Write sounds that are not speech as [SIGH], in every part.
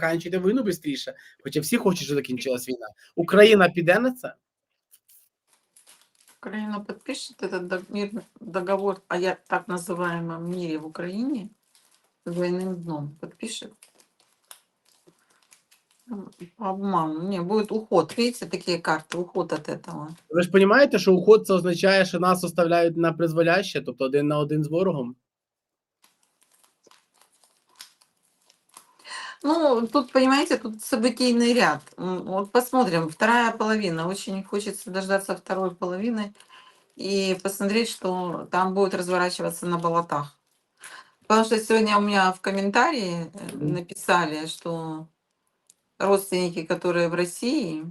закінчуйте війну швидше. Хоча всі хочуть, щоб закінчилась війна. Україна піде на це? Украина подпишет этот дог- мирный договор о я- так называемом мире в Украине с двойным дном. Подпишет. М, По обману. Не, будет уход. Видите, такие карты, уход от этого. Ви ж розумієте, що уход це означає, що нас оставляють на призволяще, тобто один на один з ворогом. Ну, тут, понимаете, тут событийный ряд. Вот посмотрим, вторая половина. Очень хочется дождаться второй половины и посмотреть, что там будет разворачиваться на болотах. Потому что сегодня у меня в комментарии э, написали, что родственники, которые в России,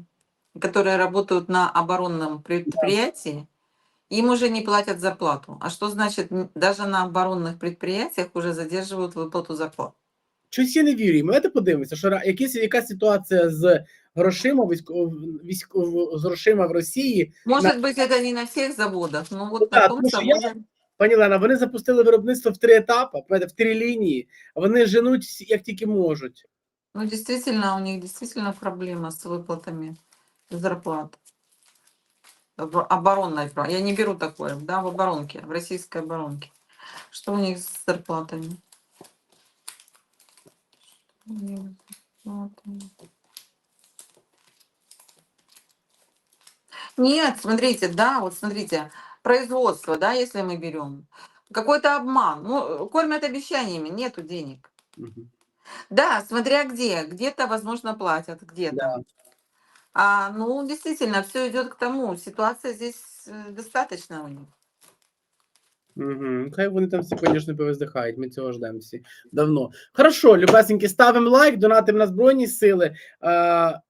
которые работают на оборонном предприятии, им уже не платят зарплату. А что значит, даже на оборонных предприятиях уже задерживают выплату зарплат? Щось я не вірю. йому. Давайте подивимося, що ра- якісь, яка ситуація з грошима, військо, військо, з грошима в Росії. Может быть, это не на всех заводах, но вот Да, на том потому что я- заводе. Пані Лена, вони запустили виробництво в три етапи, пам'ятаєте, в три лінії. Вони женуть всі- як тільки можуть. Ну, действительно, у них действительно проблема с выплатами зарплат. В оборонной, про- я не беру такое, да, в оборонке, в российской оборонке. Что у них с зарплатами? Нет, смотрите, да, вот смотрите, производство, да, если мы берем, какой-то обман, ну, кормят обещаниями, нету денег. Мгм. Да, смотря где. Где-то, возможно, платят, где-то. Да. А, ну, действительно, все идет к тому. Ситуация здесь э, достаточно у них. Угу. Хай вони там всі, звісно, повиздихають. Ми цього ждемо всі давно. Хорошо, любесеньки, ставимо лайк, донатимо на Збройні Сили. Е,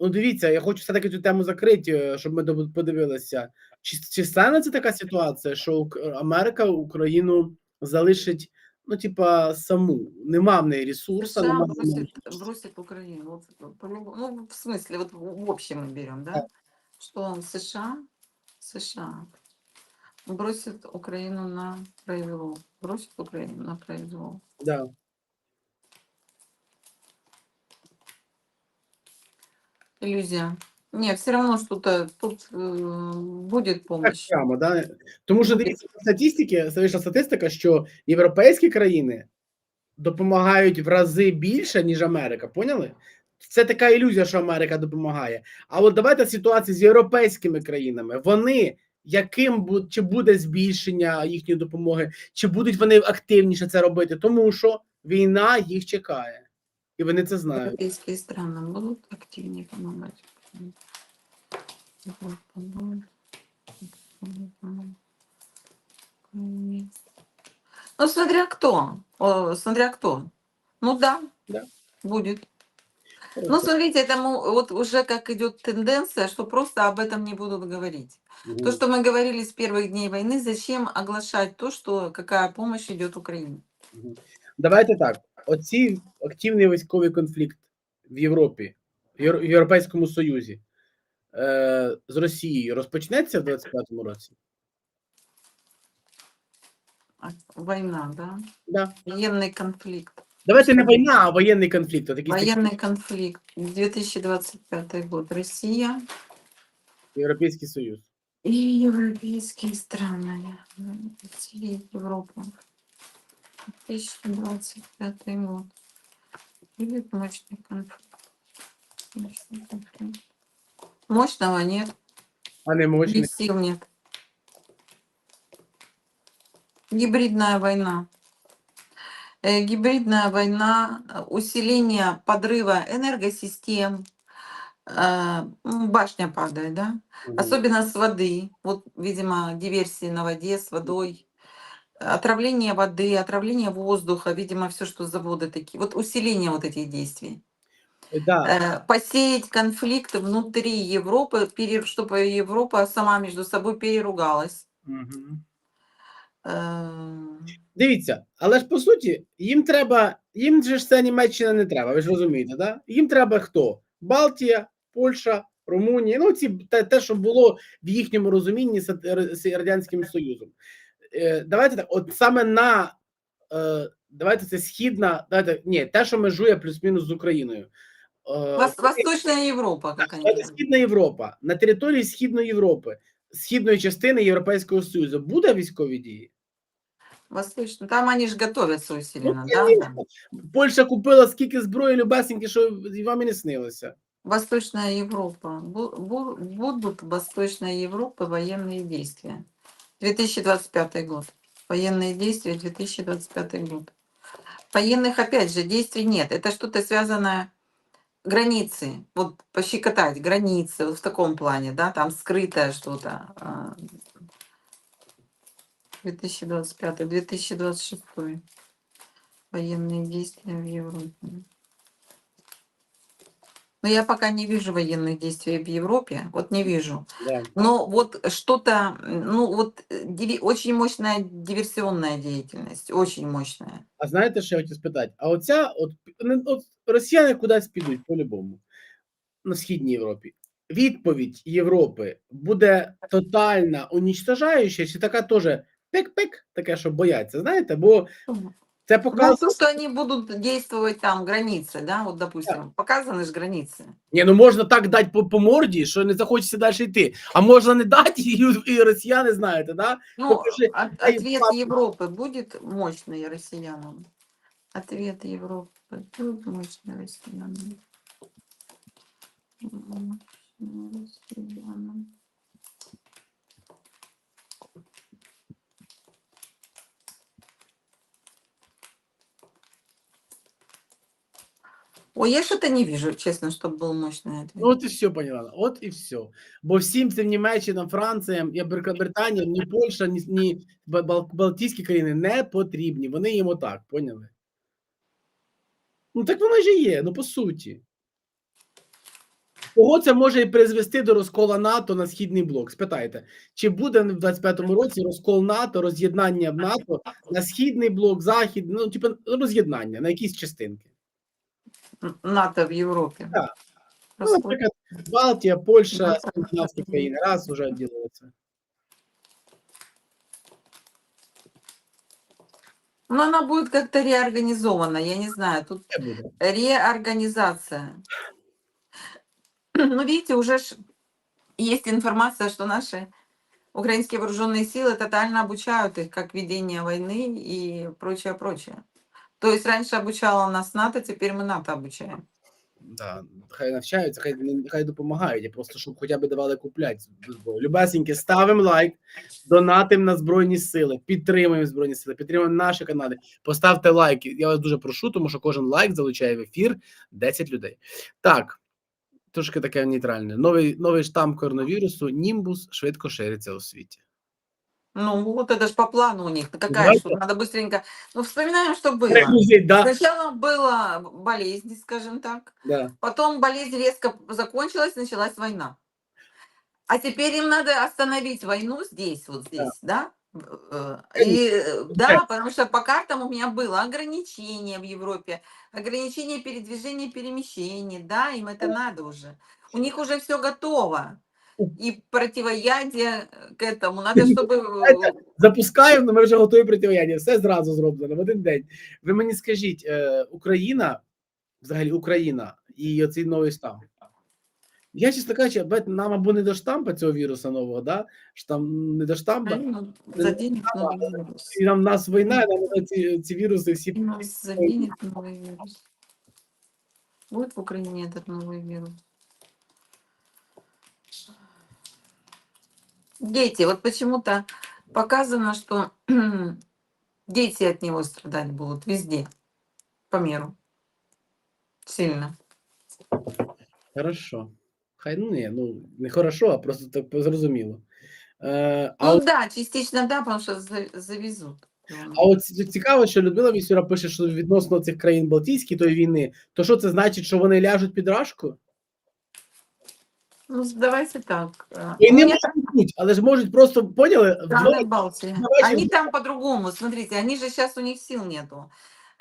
ну, дивіться, я хочу все-таки цю тему закрити, е, щоб ми подивилися. Чи, чи станеться така ситуація, що Америка Україну залишить, ну, типа, саму? Нема в неї ресурсу, США нема бросит, бросит Украину. Вот, ну, в смысле, вот в в общем мы берем, да? Да. Что США, США бросит Украину на произвол. Бросит Украину на произвол. Да. Иллюзия. Нет, все равно что-то тут э, будет Так помощь. прямо, да? Тому що дивіться по статистики, вийшла статистика, що європейські країни допомагають в рази більше, ніж Америка. Поняли? Це така ілюзія, що Америка допомагає. А от давайте ситуацію з європейськими країнами. Вони яким бу- чи буде збільшення їхньої допомоги, чи будуть вони активніше це робити, тому що війна їх чекає, і вони це знають. Европейские страны будут активнее помогать. Вот, помогут. Украине. Ну, смотря кто. О, смотря кто. Ну да, Да. будет. Ну, смотрите, это мы- вот уже как идет тенденция, что просто об этом не будут говорить. Мгм. То, что мы говорили с первых дней войны, зачем оглашать то, что какая помощь идет Украине? Мгм. Давайте так. Оці активний військовий конфлікт в Європі, в Євро- в Європейському Союзі е, з Росією розпочнеться в 25-му році? А, Война, да? Да. Военный конфликт. Давайте не війна, а воєнний конфлікт. От якийсь такий Военный конфликт. 2025 год. Россия Європейський Союз. и европейские страны. Россия, Европа. 2025 год. Будет мощный конфликт. Мощный конфликт. Мощного нет, А не мощний. и сил нет. Гибридная война. Э, Гибридная война, э, усиление подрыва энергосистем, э, м, башня падает, да? Мгм. Особенно с воды. Вот, видимо, диверсии на воде с водой. Отравление воды, отравление воздуха, видимо, все, что заводы такие. Вот усиление вот этих действий. Да. Э, Посеять конфликт внутри Европы, чтобы Европа сама между собой переругалась. Мгм. Э, Дивіться, але ж по суті, їм треба, їм же ж це Німеччина не треба, ви ж розумієте, да? Їм треба хто? Балтія, Польща, Румунія, ну ці те, те, що було в їхньому розумінні з Радянським Союзом. Е, давайте так, от саме на е, давайте це східна, давайте, ні, те, що межує плюс-мінус з Україною. Е, Вос- Восточная Европа, как они Давайте говорят. Східна Європа. На території Східної Європи, східної частини Європейського Союзу буде військові дії? Восточная. Там они же готовятся усиленно, Ну, да? Польща купила скільки зброї любесенькі, що вам і не снилося. Восточная Европа. Бу- бу- Будут в Восточной Европы военные действия. 2025 год. Военные действия 2025 год. Военных, опять же, действий нет. Это что-то связанное границы. Вот пощекотать границы вот в таком плане, да, там скрытое что-то. а. 2025-2026. Военные действия в Европе. Но я пока не вижу военных действий в Европе, вот не вижу. Да. Но вот что-то, ну вот э, диви- очень мощная диверсионная деятельность, очень мощная. А знаєте, що я хотів спитати? А оця, от, от росіяни кудись підуть по-любому на Східній Європі. Відповідь Європи буде тотальна, унічтожаюча, чи така теж пик-пик, таке, що бояться, знаєте? Бо це Ну, показує. то, что они будут действовать там, границы, да, вот, допустим, показаны же границы. Ні, ну можна так дати по, по морді, що не захочеться далі йти. А можна не дати, [LAUGHS] і, і росіяни знаєте, да? Ну, Покажи, от- дай ответ папу. Европы будет мощный россиянам. Ответ Европы будет мощный россиянам. Мощный россиянам. Ой, я что-то не вижу, честно, чтобы был мощный ответ. Ну, от і все, пані Лана, от і все. Бо всім цим Німеччинам, Франціям, і Брика- Британіям, ні Польща, ні, ні Ба- Бал- Балтійські країни не потрібні. Вони їм отак, поняли? Ну так воно ж і є, ну по суті. Кого це може і призвести до розкола НАТО на східний блок? Спитайте, чи буде в 25-му році розкол НАТО, роз'єднання в НАТО на східний блок, захід, ну, типу, роз'єднання на якісь частинки? Н- НАТО в Европе. Да. Ну, Раскол. наприклад, Балтія, Польща, Ну, скандинавські так. країни, раз уже відділилися. Но она будет как-то реорганизована, я не знаю, тут Це буде. реорганизация. Ну, видите, уже ж есть информация, что наши украинские вооруженные силы тотально обучают их, как ведение войны и прочее, прочее. То есть раньше обучала нас НАТО, теперь мы НАТО обучаем. Да, хай навчаються, хай, хай допомагають, а просто щоб хоча б давали купляти зброю. Любесеньки, ставимо лайк, донатимо на Збройні Сили, підтримуємо Збройні Сили, підтримуємо наші канали. Поставте лайки. Я вас дуже прошу, тому що кожен лайк залучає в ефір 10 людей. Так, трошки таке нейтральне. Новий, новий штам коронавірусу, Німбус, швидко шириться у світі. Ну, вот это же по плану у них. Какая Давайте. что надо быстренько. Ну, вспоминаем, что было. Да? Сначала была болезнь, скажем так. Да. Потом болезнь резко закончилась, началась война. А теперь им надо остановить войну здесь, вот здесь, да? Э, И, э, да, потому что по картам у меня было ограничение в Европе, ограничение передвижения, перемещений, да, им это надо уже. У них уже все готово. И противоядие к этому. Надо, чтобы... э, Запускаємо, ми вже готові протистояння. Все зразу зроблено в один день. Ви мені скажіть, е, Україна, взагалі Україна і оцей новий штам. Я, чесно кажучи, бать, нам або не до штампа цього вірусу нового, да? Штам не до штампа, ну, Заденет новый вирус. і нам в нас війна, і нам ці, ці віруси всі. Нас заденет новый вирус. Будет в Украине этот новый вирус. Дети, вот почему-то показано, что [CLEARS THROAT] дети от него страдать будут везде, по миру. Сильно. Хорошо. Хай ну ні, ну не хорошо, а просто так зрозуміло. Е, а Ну от, да, частично да, потому что за- завезут. а от ці- цікаво, що Людмила Вісюра пише, що відносно цих країн Балтійських тої війни, то що це значить, що вони ляжуть під рашку? Ну, давайте так. э, І у не меня можуть бути, але ж можуть просто поняли Страны вдвоє- Балтии. давайте Они в- там по-другому. Смотрите, они же сейчас у них сил нету.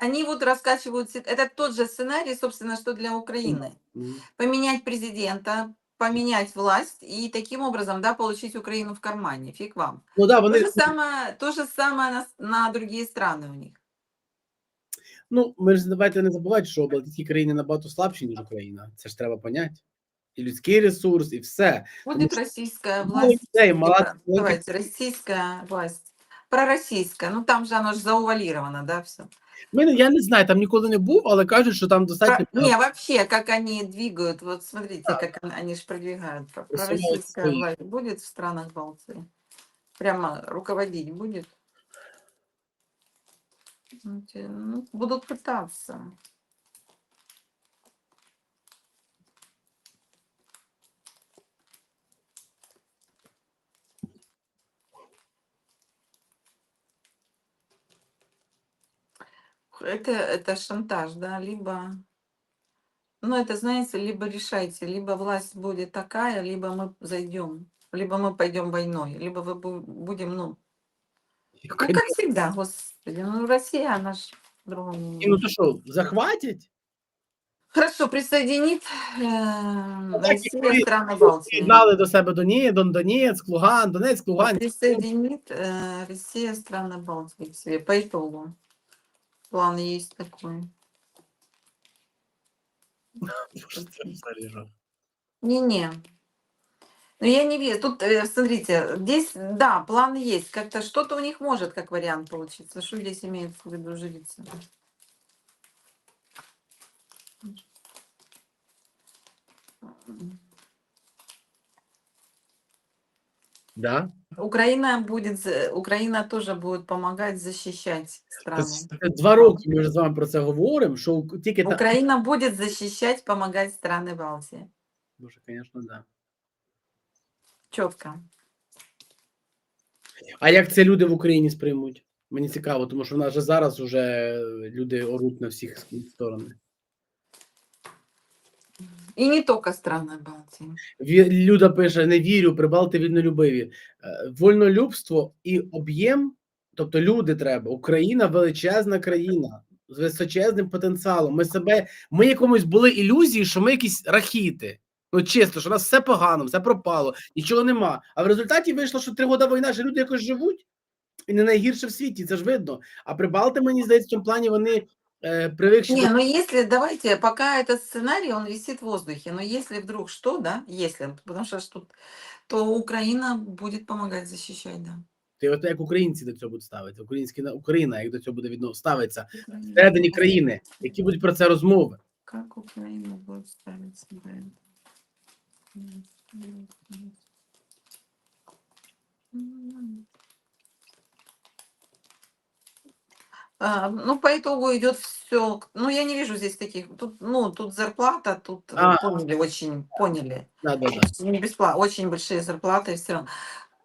Они вот раскачивают... си- Это тот же сценарий, собственно, что для Украины. Мгм. Поменять президента, поменять власть и таким образом, да, получить Украину в кармане. Фиг вам. Ну да, То вони же самое, то же самое на, с- на другие страны у них. Ну, ми ж давайте не забувати, що Балтійські країни набагато слабші, ніж Україна. Це ж треба поняти. І людський ресурс, і все. Будет российская Ну, власть. людей, типа, мала- давайте, российская власть. Пророссийская. Ну там же оно же заувалировано, да, все. Ми, не- я не знаю, там ніколи не був, але кажуть, що там достатньо. Не, вообще, как они двигают, вот смотрите, Да. как они, они же продвигают. Про- Просувают Пророссийская свои. власть будет в странах Балтии? Прямо руководить будет? Ну, те- ну, будут пытаться. Это, это шантаж, да, либо, ну, это, знаете, либо решайте, либо власть будет такая, либо мы зайдем, либо мы пойдем войной, либо бу- будем, ну, ну, как всегда, господи, ну, Россия, она ж по-другому. І, Ну то що, захватять? Хорошо, присоединит э, так, Россия и- страны Балтии. Дали до себе Доні, Дон Донецьк, Луган, Донецьк, Луган. Присоединит э, Россия страны себе по итогу. План есть такой. [LAUGHS] Не-не. Ну, я не верю. Тут, э, смотрите, здесь, да, план есть. Как-то что-то у них может как вариант получиться. Что здесь имеется в виду жрица? Да? Украина будет, Украина тоже будет помогать защищать страну. Два роки ми вже з вами про це говоримо, що тільки та... Украина будет защищать, помогать страны Балтии. Боже, звісно, да. Четко. А як це люди в Україні сприймуть? Мені цікаво, тому що в нас вже зараз вже люди оруть на всіх сторони. И не только страны Балтии. Ві- Люда пише: не вірю, прибалти вільнолюбиві. Е, Вольнолюбство і об'єм, тобто люди треба. Україна величезна країна з височезним потенціалом. Ми себе, ми якомусь були ілюзії, що ми якісь рахіти. Ну чисто, що у нас все погано, все пропало, нічого нема. А в результаті вийшло, що три роки війна, що люди якось живуть, і не найгірше в світі, це ж видно. А прибалти, мені здається, в цьому плані вони е. Не, ну если, давайте, пока этот сценарий, он висит в воздухе, но если вдруг что, да, если, потому что тут, то Украина будет помогать защищать, да. Ти от як українці до цього будуть ставити, українські на- Україна, як до цього буде відносно ставиться всередині країни, які будуть про це розмови. Как Украина будет ставиться, да. Ну, по итогу идет все. Ну, я не вижу здесь таких. Тут, ну, тут зарплата, тут э, А. поняли, очень поняли. Да, да, да. Не бесплатно, очень большие зарплаты, все равно,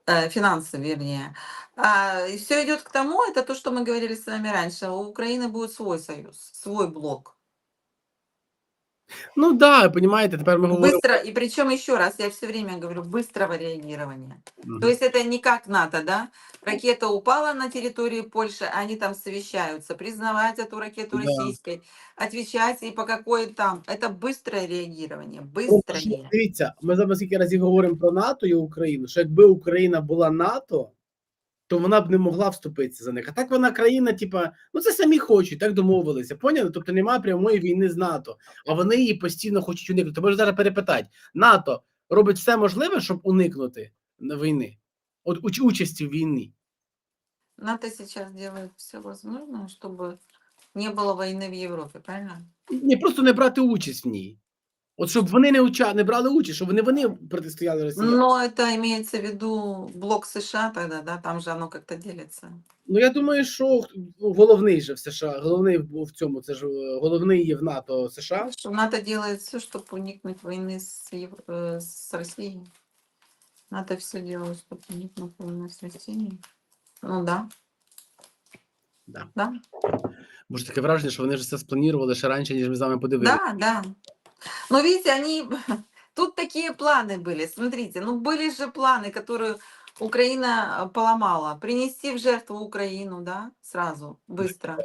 э, финансы, вернее. и все идет к тому, это то, что мы говорили с вами раньше. У Украины будет свой союз, свой блок. Ну да, понимаете, тепер ми говоримо. Быстро, и причем еще раз, я все время говорю, быстрого реагирования. Мгм. То есть это не как НАТО, да? Ракета упала на территории Польши, они там совещаются, признавать эту ракету Да. российской, отвечать и по какой там. Это быстрое реагирование, Просто що, быстрое. Дивіться, ми зараз скільки разів говоримо про НАТО і Україну, що якби Україна була НАТО, то вона б не могла вступитися за них. А так вона країна, типа, ну це самі хочуть, так домовилися. Поняли? Тобто немає прямої війни з НАТО, а вони її постійно хочуть уникнути. Можна зараз перепитати: НАТО робить все можливе, щоб уникнути на війни, от уч- участі в війні. НАТО сейчас делает все возможное, чтобы не было войны в Европе, правильно? Ні, просто не брати участь в ній. От щоб вони не уча... не брали участь, щоб вони вони протистояли Росії. Но это имеется в виду блок США тогда, да, там же оно как-то делится. Ну я думаю, що ну, головний же в США, головний в в цьому, це ж е, головний є в НАТО США. Что НАТО делает все, чтобы уникнуть войны с, Ев- э, с Россией. НАТО все делает, чтобы уникнуть войны с Россией. Ну да, Да. да, Може таке враження, що вони ж це спланували ще раніше, ніж ми з вами подивилися. да, да. Но видите, они... [LAUGHS] Тут такие планы были. Смотрите, ну были же планы, которые Украина э, поломала. Принести в жертву Украину, да, сразу, быстро.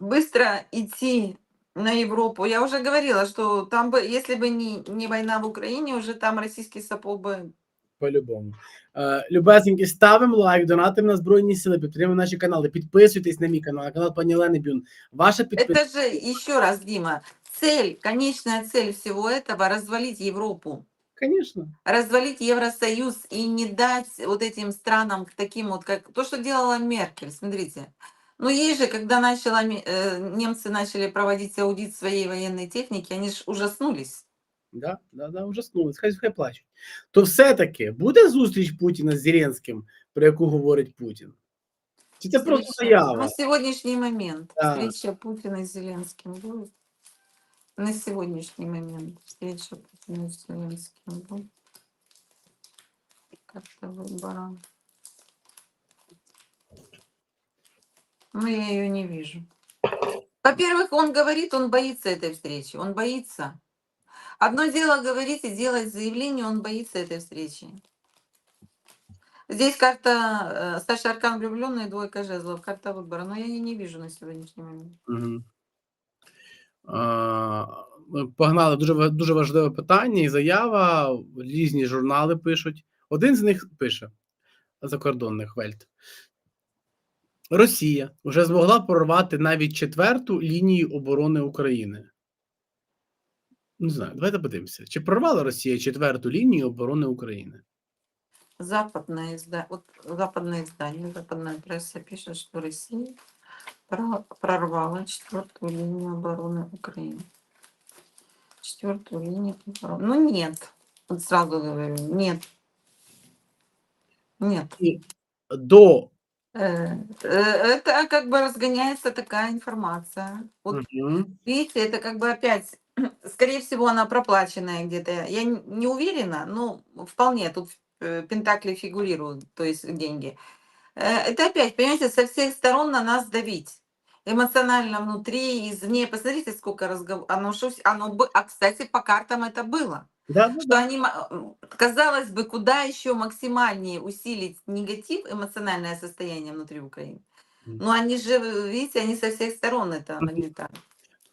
Быстро идти на Европу. Я уже говорила, что там бы, если бы не, не война в Украине, уже там российский сапог бы по-любому. Е, Любесенькі, ставимо лайк, донатимо на Збройні Сили, підтримуємо наші канали, підписуйтесь на мій канал, на канал пані Олени Бюн. Ваша підписка. Это же, еще раз, Дима, цель, конечная цель всего этого развалить Европу. Звісно. развалить Евросоюз и не дать вот этим странам таким вот, как то, что делала Меркель, смотрите. Ну, ей же, когда начала, ме- э, немцы начали проводить аудит своей военной техники, они же ужаснулись. Да, да, да, ужаснулись, хай, хай плачуть. То все-таки буде зустріч Путіна з Зеленським, про яку говорить Путін? Чи це просто Встреча- заява? На сегодняшний момент Да. встреча Путина с Зеленским будет. На сегодняшний момент встреча Путина с Зеленским будет. Как-то выбора. Но я ее не вижу. Во-первых, он говорит, он боится этой встречи. Он боится. Одно дело говорить и делать заявление, он боится этой встречи. Здесь карта э, старший аркан влюбленный, двойка жезлов, карта выбора. Но я ее не вижу на сегодняшний момент. Угу. Ми погнали дуже, дуже важливе питання і заява. Різні журнали пишуть. Один з них пише закордонних Вельт. Росія вже змогла прорвати навіть четверту лінію оборони України. Не знаю, давайте подивимося. Чи прорвала Росія четверту лінію оборони України? Западное издание, вот западное издание, западная пресса пишет, что прорвала четвертую линию обороны Украины. Четвертую линию обороны. Ну нет, вот сразу говорю, нет. Нет. До Э, э, Это как бы разгоняется такая информация. Вот Мгм. Видите, это как бы опять, [CLEARS THROAT] скорее всего, она проплаченная где-то. Я не уверена, но вполне тут э, пентакли фигурируют, то есть деньги. Это опять, понимаете, со всех сторон на нас давить. Эмоционально внутри, извне. Посмотрите, сколько разговоров. Оно, шо вс- оно, бы- а, кстати, по картам это было. Да, да, Что они, ма- м, казалось бы, куда еще максимальнее усилить негатив, эмоциональное состояние внутри Украины. Мгм. Но они же, видите, они со всех сторон это Мгм. нагнетают.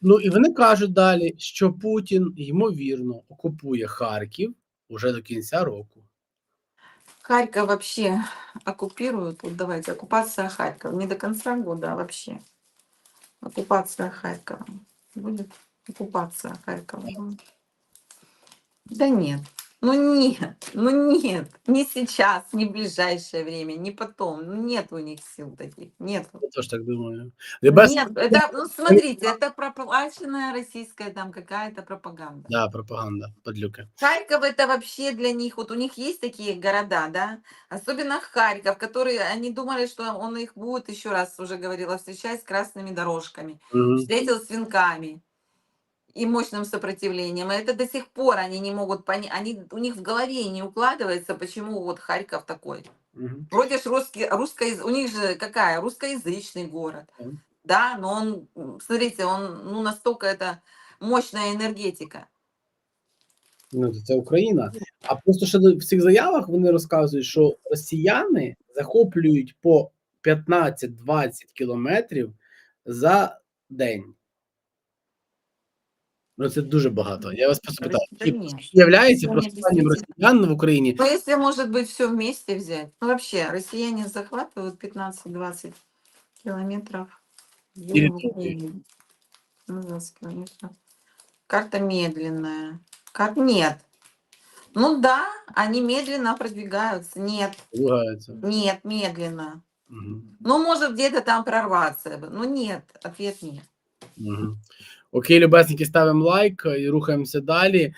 Ну і вони кажуть далі, що Путін ймовірно окупує Харків уже до кінця року. Харьков вообще оккупируют. Вот давайте, оккупация Харькова. Не до конца года, а вообще. Оккупация Харькова. Будет оккупация Харькова. да. Да нет. Ну нет, ну нет, не сейчас, не в ближайшее время, не потом. Ну нет у них сил таких, нет. Я теж так думаю. Ребят, Нет, это, ну смотрите, это проплаченная российская там какая-то пропаганда. Да, пропаганда, подлюки. Харьков это вообще для них, вот у них есть такие города, да, особенно Харьков, которые, они думали, что он их будет, еще раз уже говорила, встречать с красными дорожками, Мгм. встретил с венками и мощным сопротивлением. И это до сих пор они не могут понять, они, у них в голове не укладывается, почему вот Харьков такой. Мгм. Вроде ж русский, русско, у них же какая, русскоязычный город, Мгм. да, но он, м, смотрите, он, ну, настолько это мощная энергетика. Ну, це Україна. А просто ще в цих заявах вони розказують, що росіяни захоплюють по 15-20 кілометрів за день. Ну, це дуже багато. Я вас просто питаю, чи Конечно. являється Вони просуванням дійсно- росіян в Україні? Ну, если, может быть, все вместе взять. Ну, вообще, россияне захватывают 15-20 километров в день в Территории. Украине. Ну, 20 километров. Карта медленная. Как нет. Ну да, они медленно продвигаются. Нет, Ругаються. нет, медленно. Угу. Ну, может, где-то там прорваться. Ну, нет, ответ нет. Угу. Окей, любесники, ставимо лайк і рухаємося далі.